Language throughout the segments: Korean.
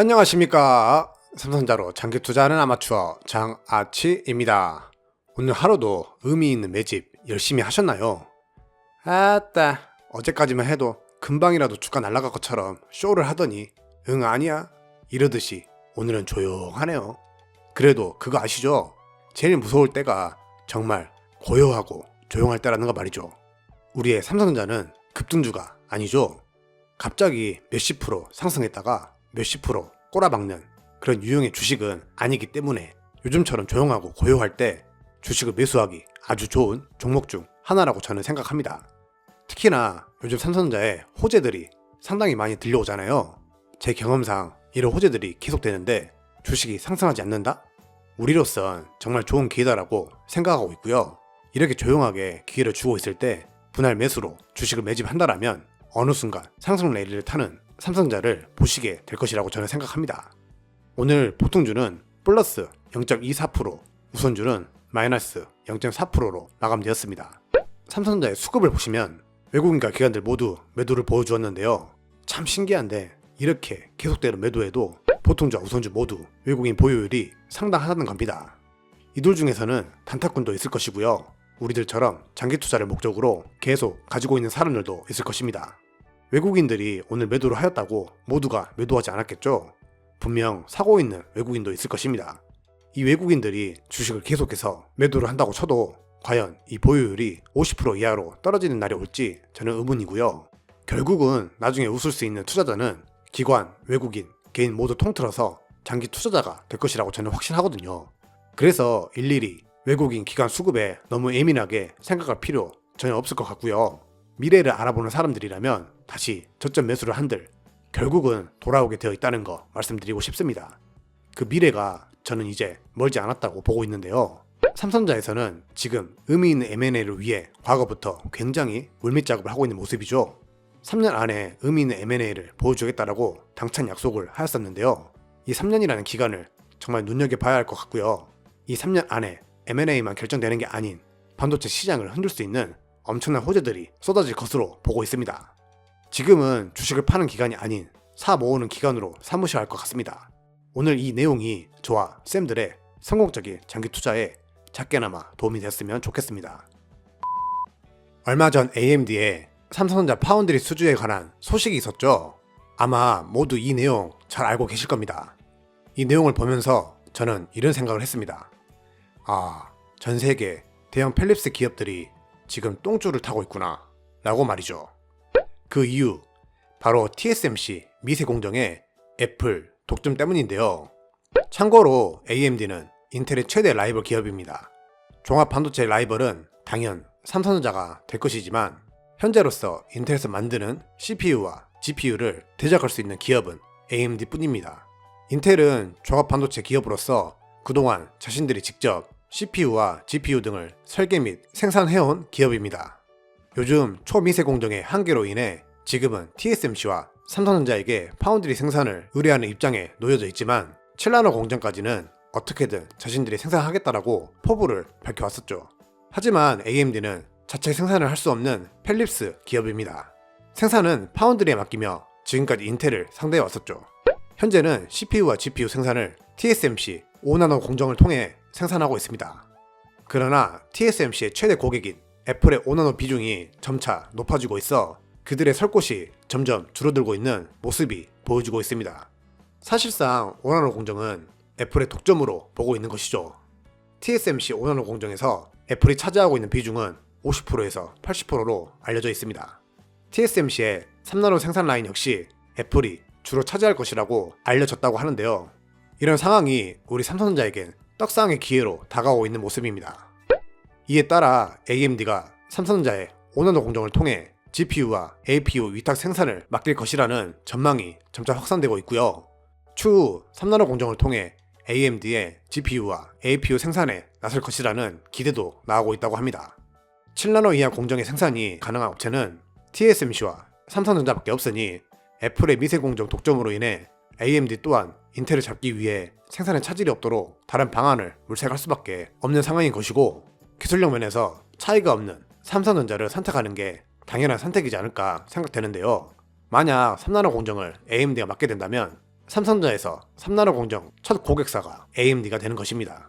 안녕하십니까. 삼성자로 장기 투자하는 아마추어 장아치입니다. 오늘 하루도 의미 있는 매집 열심히 하셨나요? 아따 어제까지만 해도 금방이라도 주가 날아갈 것처럼 쇼를 하더니 응 아니야 이러듯이 오늘은 조용하네요. 그래도 그거 아시죠? 제일 무서울 때가 정말 고요하고 조용할 때라는 거 말이죠. 우리의 삼성전자는 급등주가 아니죠? 갑자기 몇십 프로 상승했다가 몇십 프로 꼬라박는 그런 유형의 주식은 아니기 때문에 요즘처럼 조용하고 고요할 때 주식을 매수하기 아주 좋은 종목 중 하나라고 저는 생각합니다. 특히나 요즘 삼성전자에 호재들이 상당히 많이 들려오잖아요. 제 경험상 이런 호재들이 계속되는데 주식이 상승하지 않는다? 우리로선 정말 좋은 기회다라고 생각하고 있고요. 이렇게 조용하게 기회를 주고 있을 때 분할 매수로 주식을 매집한다라면 어느 순간 상승 레일을 타는 삼성자를 보시게 될 것이라고 저는 생각합니다. 오늘 보통주는 플러스 0.24%, 우선주는 마이너스 0.4%로 마감되었습니다. 삼성자의 수급을 보시면 외국인과 기관들 모두 매도를 보여주었는데요. 참 신기한데 이렇게 계속되는 매도에도 보통주와 우선주 모두 외국인 보유율이 상당하다는 겁니다. 이들 중에서는 단타꾼도 있을 것이고요. 우리들처럼 장기 투자를 목적으로 계속 가지고 있는 사람들도 있을 것입니다. 외국인들이 오늘 매도를 하였다고 모두가 매도하지 않았겠죠? 분명 사고 있는 외국인도 있을 것입니다. 이 외국인들이 주식을 계속해서 매도를 한다고 쳐도 과연 이 보유율이 50% 이하로 떨어지는 날이 올지 저는 의문이고요. 결국은 나중에 웃을 수 있는 투자자는 기관, 외국인, 개인 모두 통틀어서 장기 투자자가 될 것이라고 저는 확신하거든요. 그래서 일일이 외국인 기관 수급에 너무 예민하게 생각할 필요 전혀 없을 것 같고요. 미래를 알아보는 사람들이라면 다시 저점 매수를 한들 결국은 돌아오게 되어 있다는 거 말씀드리고 싶습니다. 그 미래가 저는 이제 멀지 않았다고 보고 있는데요. 삼성자에서는 지금 의미 있는 M&A를 위해 과거부터 굉장히 물밑 작업을 하고 있는 모습이죠. 3년 안에 의미 있는 M&A를 보여주겠다라고 당찬 약속을 하였었는데요. 이 3년이라는 기간을 정말 눈여겨봐야 할 것 같고요. 이 3년 안에 M&A만 결정되는 게 아닌 반도체 시장을 흔들 수 있는 엄청난 호재들이 쏟아질 것으로 보고 있습니다. 지금은 주식을 파는 기간이 아닌 사 모으는 기간으로 삼으셔야 할 것 같습니다. 오늘 이 내용이 저와 쌤들의 성공적인 장기 투자에 작게나마 도움이 됐으면 좋겠습니다. 얼마 전 AMD에 삼성전자 파운드리 수주에 관한 소식이 있었죠. 아마 모두 이 내용 잘 알고 계실 겁니다. 이 내용을 보면서 저는 이런 생각을 했습니다. 아, 전 세계 대형 펠립스 기업들이 지금 똥줄을 타고 있구나. 라고 말이죠. 그 이유, 바로 TSMC 미세 공정의 애플 독점 때문인데요. 참고로 AMD는 인텔의 최대 라이벌 기업입니다. 종합 반도체 라이벌은 당연 삼성전자가 될 것이지만 현재로서 인텔에서 만드는 CPU와 GPU를 대적할 수 있는 기업은 AMD 뿐입니다. 인텔은 종합 반도체 기업으로서 그동안 자신들이 직접 CPU와 GPU 등을 설계 및 생산해온 기업입니다. 요즘 초미세 공정의 한계로 인해 지금은 TSMC와 삼성전자에게 파운드리 생산을 의뢰하는 입장에 놓여져 있지만 7나노 공정까지는 어떻게든 자신들이 생산하겠다라고 포부를 밝혀왔었죠. 하지만 AMD는 자체 생산을 할 수 없는 펠립스 기업입니다. 생산은 파운드리에 맡기며 지금까지 인텔을 상대해 왔었죠. 현재는 CPU와 GPU 생산을 TSMC 5나노 공정을 통해 생산하고 있습니다. 그러나 TSMC의 최대 고객인 애플의 5나노 비중이 점차 높아지고 있어 그들의 설 곳이 점점 줄어들고 있는 모습이 보여지고 있습니다. 사실상 5나노 공정은 애플의 독점으로 보고 있는 것이죠. TSMC 5나노 공정에서 애플이 차지하고 있는 비중은 50%에서 80%로 알려져 있습니다. TSMC의 3나노 생산 라인 역시 애플이 주로 차지할 것이라고 알려졌다고 하는데요. 이런 상황이 우리 삼성전자에겐 떡상의 기회로 다가오고 있는 모습입니다. 이에 따라 AMD가 삼성전자의 5나노 공정을 통해 GPU와 APU 위탁 생산을 맡길 것이라는 전망이 점차 확산되고 있고요. 추후 3나노 공정을 통해 AMD의 GPU와 APU 생산에 나설 것이라는 기대도 나오고 있다고 합니다. 7나노 이하 공정의 생산이 가능한 업체는 TSMC와 삼성전자밖에 없으니 애플의 미세 공정 독점으로 인해 AMD 또한 인텔을 잡기 위해 생산에 차질이 없도록 다른 방안을 물색할 수밖에 없는 상황인 것이고 기술력 면에서 차이가 없는 삼성전자를 선택하는 게 당연한 선택이지 않을까 생각되는데요. 만약 3나노 공정을 AMD가 맡게 된다면 삼성전자에서 3나노 공정 첫 고객사가 AMD가 되는 것입니다.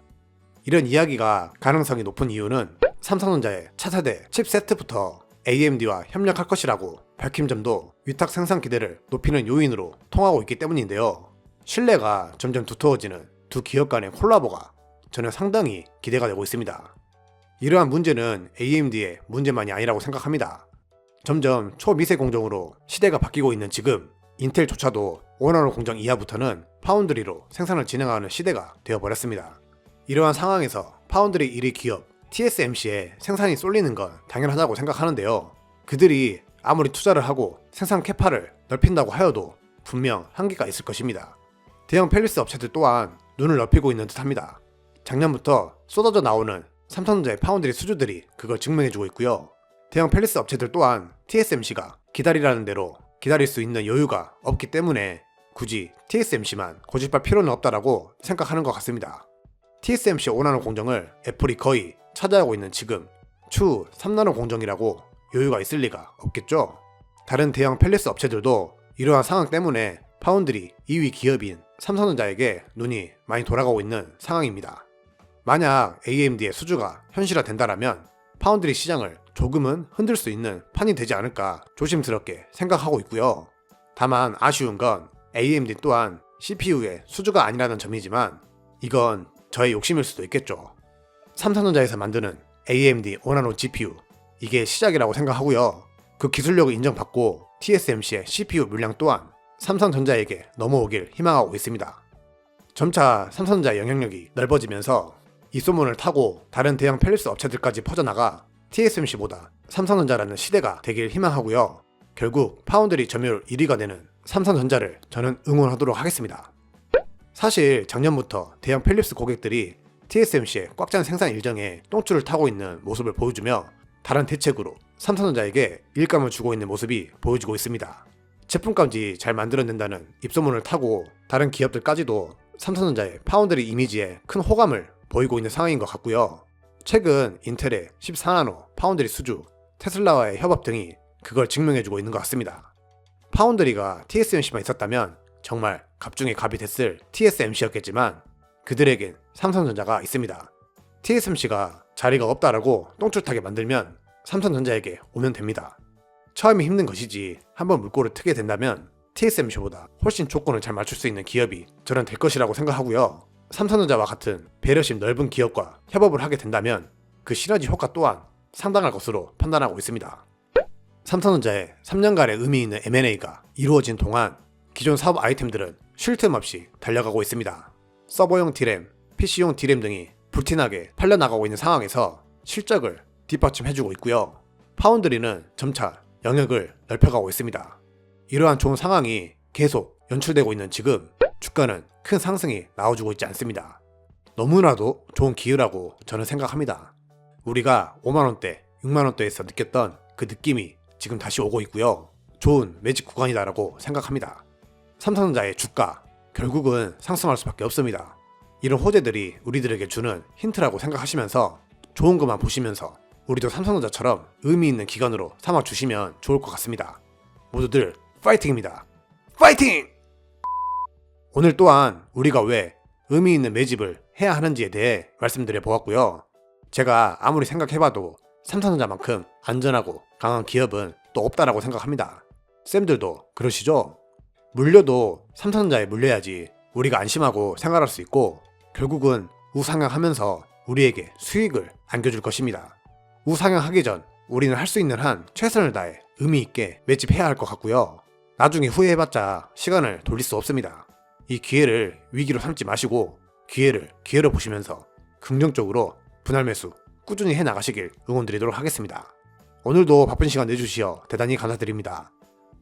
이런 이야기가 가능성이 높은 이유는 삼성전자의 차세대 칩세트부터 AMD와 협력할 것이라고 밝힌 점도 위탁 생산 기대를 높이는 요인으로 통하고 있기 때문인데요. 신뢰가 점점 두터워지는 두 기업 간의 콜라보가 저는 상당히 기대가 되고 있습니다. 이러한 문제는 AMD의 문제만이 아니라고 생각합니다. 점점 초미세 공정으로 시대가 바뀌고 있는 지금 인텔조차도 원화로 공정 이하부터는 파운드리로 생산을 진행하는 시대가 되어버렸습니다. 이러한 상황에서 파운드리 1위 기업 TSMC에 생산이 쏠리는 건 당연하다고 생각하는데요. 그들이 아무리 투자를 하고 생산 캐파를 넓힌다고 하여도 분명 한계가 있을 것입니다. 대형 펠리스 업체들 또한 눈을 넓히고 있는 듯합니다. 작년부터 쏟아져 나오는 삼성전자의 파운드리 수주들이 그걸 증명해주고 있고요. 대형 펠리스 업체들 또한 TSMC가 기다리라는 대로 기다릴 수 있는 여유가 없기 때문에 굳이 TSMC만 고집할 필요는 없다라고 생각하는 것 같습니다. TSMC 5나노 공정을 애플이 거의 차지하고 있는 지금 추 3나노 공정이라고 여유가 있을 리가 없겠죠. 다른 대형 펠리스 업체들도 이러한 상황 때문에 파운드리 2위 기업인 삼성전자에게 눈이 많이 돌아가고 있는 상황입니다. 만약 AMD의 수주가 현실화된다라면 파운드리 시장을 조금은 흔들 수 있는 판이 되지 않을까 조심스럽게 생각하고 있고요. 다만 아쉬운 건 AMD 또한 CPU의 수주가 아니라는 점이지만 이건 저의 욕심일 수도 있겠죠. 삼성전자에서 만드는 AMD 5나노 GPU 이게 시작이라고 생각하고요. 그 기술력을 인정받고 TSMC의 CPU 물량 또한 삼성전자에게 넘어오길 희망하고 있습니다. 점차 삼성전자의 영향력이 넓어지면서 이 소문을 타고 다른 대형 펠리스 업체들까지 퍼져나가 TSMC보다 삼성전자라는 시대가 되길 희망하고요. 결국 파운드리 점유율 1위가 되는 삼성전자를 저는 응원하도록 하겠습니다. 사실 작년부터 대형 펠립스 고객들이 TSMC의 꽉 찬 생산 일정에 똥줄을 타고 있는 모습을 보여주며 다른 대책으로 삼성전자에게 일감을 주고 있는 모습이 보여지고 있습니다. 제품까지 잘 만들어낸다는 입소문을 타고 다른 기업들까지도 삼성전자의 파운드리 이미지에 큰 호감을 보이고 있는 상황인 것 같고요. 최근 인텔의 14나노 파운드리 수주, 테슬라와의 협업 등이 그걸 증명해주고 있는 것 같습니다. 파운드리가 TSMC만 있었다면 정말 갑중에 갑이 됐을 TSMC였겠지만 그들에겐 삼성전자가 있습니다. TSMC가 자리가 없다라고 똥줄타게 만들면 삼성전자에게 오면 됩니다. 처음이 힘든 것이지 한번 물꼬를 트게 된다면 TSMC보다 훨씬 조건을 잘 맞출 수 있는 기업이 저는 될 것이라고 생각하고요. 삼성전자와 같은 배려심 넓은 기업과 협업을 하게 된다면 그 시너지 효과 또한 상당할 것으로 판단하고 있습니다. 삼성전자의 3년간의 의미 있는 M&A가 이루어진 동안 기존 사업 아이템들은 쉴 틈 없이 달려가고 있습니다. 서버용 D램, PC용 D램 등이 불티나게 팔려나가고 있는 상황에서 실적을 뒷받침해주고 있고요. 파운드리는 점차 영역을 넓혀가고 있습니다. 이러한 좋은 상황이 계속 연출되고 있는 지금 주가는 큰 상승이 나와주고 있지 않습니다. 너무나도 좋은 기회라고 저는 생각합니다. 우리가 5만원대, 6만원대에서 느꼈던 그 느낌이 지금 다시 오고 있고요. 좋은 매직 구간이다라고 생각합니다. 삼성전자의 주가, 결국은 상승할 수밖에 없습니다. 이런 호재들이 우리들에게 주는 힌트라고 생각하시면서 좋은 것만 보시면서 우리도 삼성전자처럼 의미 있는 기관으로 삼아 주시면 좋을 것 같습니다. 모두들 파이팅입니다. 파이팅! 오늘 또한 우리가 왜 의미 있는 매집을 해야 하는지에 대해 말씀드려 보았고요. 제가 아무리 생각해봐도 삼성전자만큼 안전하고 강한 기업은 또 없다라고 생각합니다. 쌤들도 그러시죠? 물려도 삼성전자에 물려야지 우리가 안심하고 생활할 수 있고 결국은 우상향하면서 우리에게 수익을 안겨줄 것입니다. 우상향하기 전 우리는 할 수 있는 한 최선을 다해 의미 있게 매집해야 할 것 같고요. 나중에 후회해봤자 시간을 돌릴 수 없습니다. 이 기회를 위기로 삼지 마시고 기회를 기회로 보시면서 긍정적으로 분할 매수 꾸준히 해 나가시길 응원드리도록 하겠습니다. 오늘도 바쁜 시간 내주시어 대단히 감사드립니다.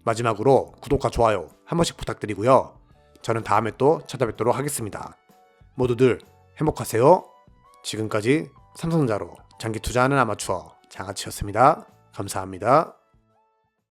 마지막으로 구독과 좋아요 한 번씩 부탁드리고요. 저는 다음에 또 찾아뵙도록 하겠습니다. 모두들 행복하세요. 지금까지 삼성전자로 장기 투자하는 아마추어 장아치였습니다. 감사합니다.